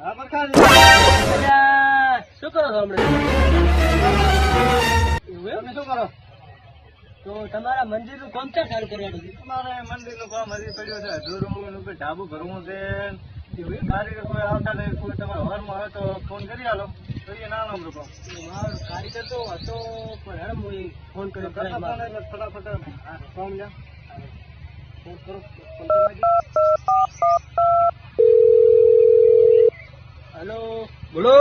હા પરખાન શું કરો છો હમણાં? તમે શું કરો તો તમારા મંદિરનું કામ ક્યાં ચાલુ કરવાનું છે અમારે મંદિરનું કામ હજી પડ્યું છે ઢાબુ ભરવું છે એવું કારીગર કોઈ આવતા નહીં કોઈ તમારા ઘરમાં હોય તો ફોન કરી આલો તો એ ના નામ રૂપો મારો કારીગર તો હતો પણ હેડ હું ફોન કર્યો ફટાફટ ફોન લ્યો ફોન કરો ફોન કરવા હલો બોલો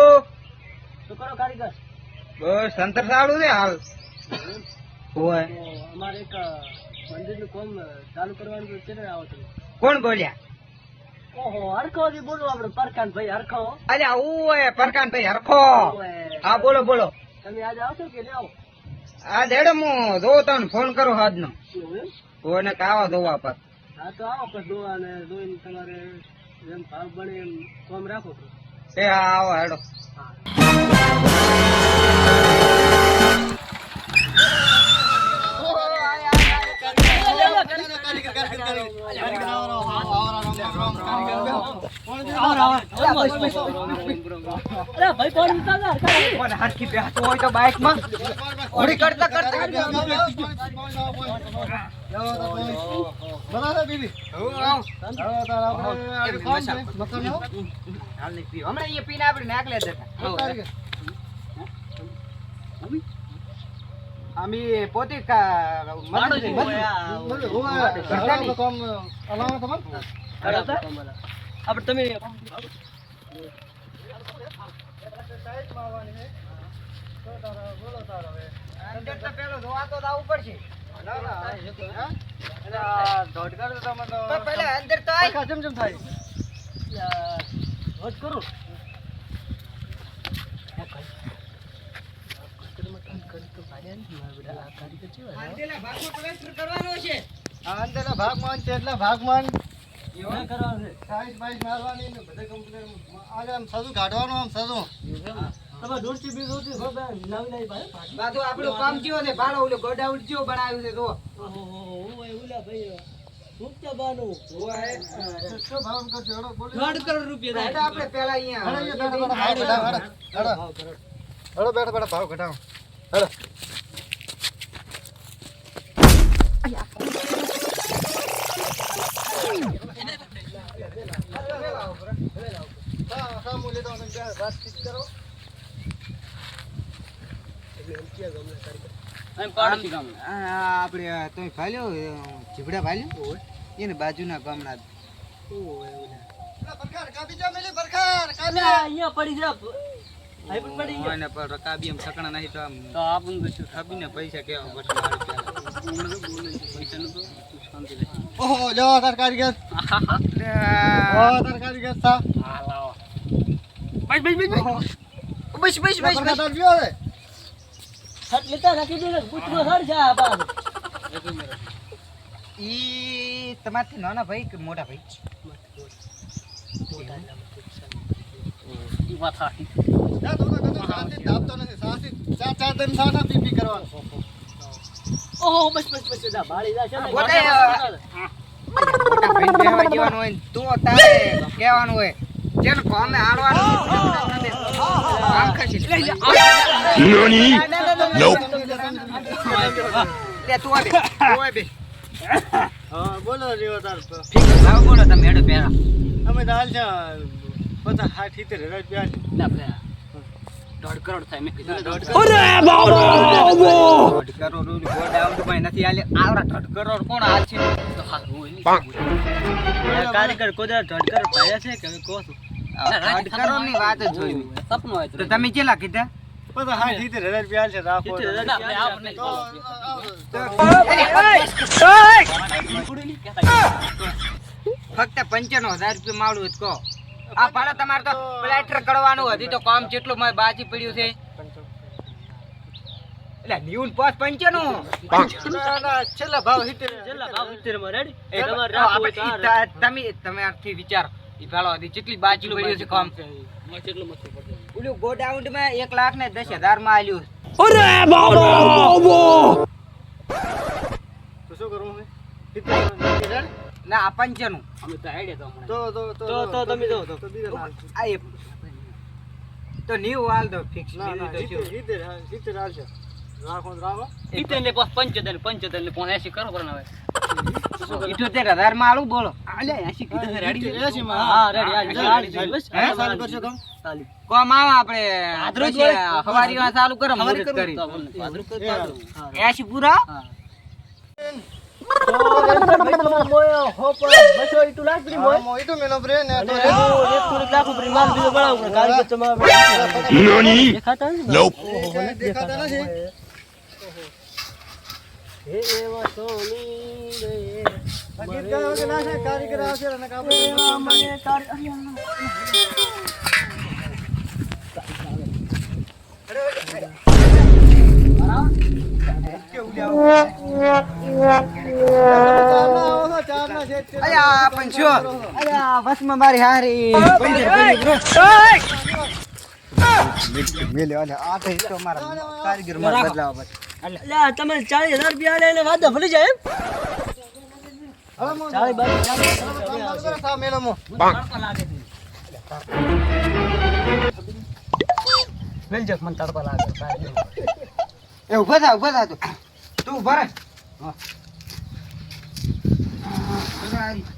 શું કરો કારીગર બસ સંતર સારું છે હાલ. હોય. અમારે એક મંદિરનું કામ ચાલુ કરવાનું છે ક્યારે આવો તમે કોણ બોલ્યા? ઓહો હરખો થી બોલો આપણે પરકાન ભાઈ હરખો. અલ્યા ઓય પરકાન ભાઈ હરખો. હા બોલો બોલો. તમે આજે આવશો કે આવો? આ દેડો હું જોઉં તને ફોન કરું નો? કોઈને કાવા ધોવા પર. હા તો આવો પછી ધોવા ને ધોઈને તમારે જેમ ભાવ બને એમ કોમ રાખો. એ હા આવો હેડો. અરે ભાઈ પાણી ઉતાર હોય તો બાઇકમાં ઘોડી કરતા કરતા બરાબર. હમણાં પીને આપણે નાખલે જતા કારીગર અમે પોતે કા- માણસ છે. મંદિર- ઓય, બોલો, આ, હોવે. કરતા નહીં. હવે કામ અલાવા તમારે કરતા? આપણે તમે અંદર તો પેલો જોવા તો આવવું પડશે અંદર તો કરું કરવાનો છે. આ અંદરના ભાગમાં છે એટલા ભાગમાં ના કરવાનું છે. સાઈઝ બાઈઝ મારવાની ને બધે કમ્પ્યુટર આજે આમ સજુ કાઢવાનું આમ સજુ તમે દોઢથી બે દોઢથી હો બે નવી નવી ભાઈ બાજુ આપણું કામ ચિયો ને ભાડો ઓલો ગોડાઉન ચિયો બનાવ્યું છે તો ઓહો હું ઉલા ભાઈ મુક્તા બાનું. શું ભાવ કરજો હેડો બોલો. દોઢ કરોડ રૂપિયા એટલે આપણે પેલા અહીંયા હેડો હેડો હેડો બેઠા બેઠા ભાવ ઘટાડો હેડો હા, હા, હું લેતો આવું. તમે બે વાતચીત કરો. એમ પાડોશી ગામ આ આપણે આ તમે ભાલ્યો જીબડા ભાલ્યો એને બાજુના ગામના પેલા પરખાર, કાપી જા મેલી પરખાર, કાપી. અહીંયા પડી જા આઈ પણ પડી ગયા અને પર રકાબી એમ સકણા નહીં તો આમ તો એને બાજુના ગામના પૈસા કેવા પડશે પૈસા પેલા. ઓહો, લ્યો તાર કારીગર. ઓ, તાર કારીગર થા. હા લાવો બસ બસ બસ બસ બસ પરખાર તાર પીવો છે? હટ લેતા રાખી દે ગુટનો હટ જા આ બાદ ઈ તમારથી નાના ભાઈ કે મોટા ભાઈ વાત સાચી જા, તો તો કદમ સાથી ધાપતો નથી. સાથી ચાર ચાર દિન સાના પી પી કરવાનું. ઓહો બસ બસ બસ બાળી છે ને. ને તારે કહેવાનું હોય. જેને કોમે આડવાનું આમ ખસી લે લે તું આવે તું આવે હા, બોલો લ્યો તાર. ઠીક ભાવ બોલો તમે હેડો પહેલા અમે તો હાલ છે પચાસ સાઠ સિત્તેર હજાર. ના ભાઈ દોઢ કરોડ થાય મેં કીધું ને દોઢ દોઢ કરોડ રૂપિયા ગોડાઉનમાં નથી આલે આવડા દોઢ કરોડ કોણ હાલ છે તો હારું હોય નહીં. કારીગર કોદા દોઢ કરોડ ભાયા છે કે કહો છું દોઢ કરોડની વાત જ જોઈ સપનું હોય તો તમે કેટલા કીધા સાઠ સિત્તેર હજાર રૂપિયા છે રાખો ફક્ત પંચાણું હજાર રૂપિયા માવડું જ કહો આ ભાડા તમારે તો પ્લેટર કરવાનું હજી તો કામ જેટલું મારે બાકી પડ્યું છે. એટલે પાંચ પંચાણું. છેલ્લા ભાવ સિત્તેર. છેલ્લા ભાવ સિત્તેરમાં રેડી તમે વિચારો. પડ્યું કામ. કેટલું ઓલું ગોડાઉનમાં એક લાખ ને દસ હજારમાં આલ્યું. તો શું કરવું? ના આ પંચનું અમે તો આઈડિયા તો હમણાં. તો તો તો તો તમે જો તો બીજા આ એ. તો ન્યુ હાલ દો ફિક્સ ના ના જીતે જીતે રાખો ને પંચોતેર પંચોતેર ને પોણે એંશી કરો પણ હવે. ઇઠોતેર હજારમાં આલું બોલો. અલ્યા એંશી કીધું રેડી. છે? માં, હા રેડી હાલ, ચાલ, હાલ, ચાલ. બસ. હે, ચાલુ. કરશો તમે? ચાલી. કોમ આવો આપણે જોડે. હવારીમાં ચાલુ કરો હવારી કરું તો હા. એસી પૂરા મેલો. દેખાતા નથી. ગાવા ના થાય, કારીગર આવશે અને છો, છે જ તે. અયા પણ છો મારી હારી મેલે આ તો ભૂલી જાય એમ મો- ચાલી બાજુ ચાલો, ચાલો, કરો, સા મેલો મો. વેલજો મને તડકો લાગે એ ઊભા થા ઊભા થા તું તું ઊભા રહે હા. મને?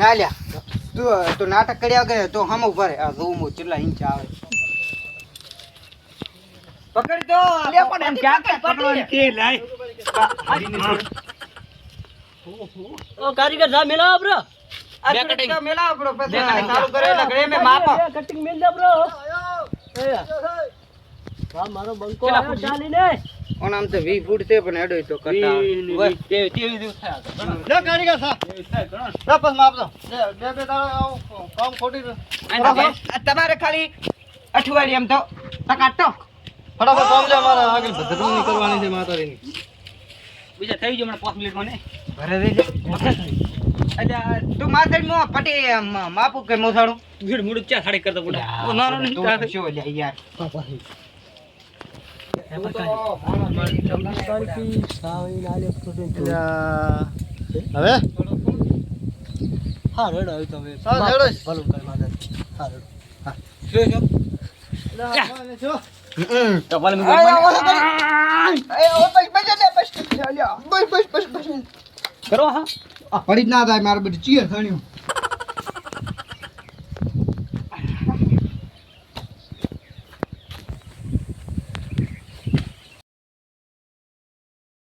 ના લ્યા તું તું નાટક કર્યા કરે તો હમ ઊભા રહે. આ જોઉં હું કેટલા ઇંચ આવે. પકડ તો લે પણ એમ ક્યાં ક્યાં પકડવાની કે લાય. ઓ કારીગર જા મેલા બ્રો આ બે થોડીક cutting. તો મેલાવો પડો પછી. ચાલુ કરે એટલે ઘરે મેં કટિંગ મેલ બ્રો વાહ મારો બંકો આવ્યો ચાલીને. ઓન આમ તો 20 ફૂટ છે પણ એડો તો કરતા આવે. લે, કારીગર સા. લે, માં માપજો. બે બે દાડા કામ ખોટી તમારે ખાલી અઠવાડિયે એમ તો ટકાટો ફટાફટ કામ જા મારા આગળ ધગડું કરવાની છે માતાજીની. બીજા થઈ ગયો મને 5 મિનિટ મને ઘરે રહી જા. એટલે તું માથે મો પટી માપુ કે મોસાડું ભીડ મુડું ચા સાડી કરતો બોલા નાનો નહીં તું યાર. હવે હા રેડો હવે. તમે હા, રેડો જ. ભલું કર માતા હા રેડો. શું જો. મેં કરી. હા. આ પડી જ ના થાય મારે બધું ચીયર થણ્યું